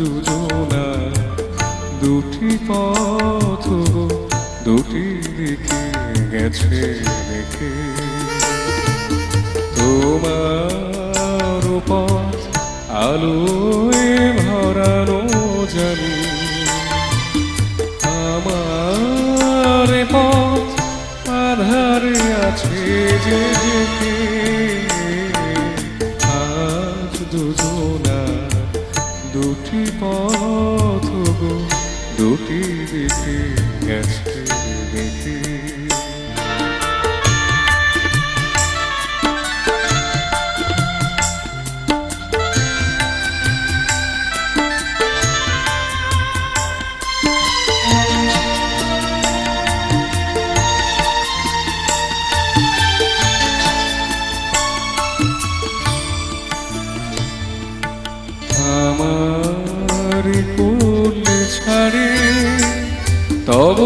দুজনা দুটি পথ দুটি দিকে গেছে দেখে। তোমার পথ আলোয় ভরানো জানি, আমার পথ আধারে আছে যে যেতে আজ দুজনা দুটি পথ গো দুটি দিকে গেছে। কোল ছাড়ে তব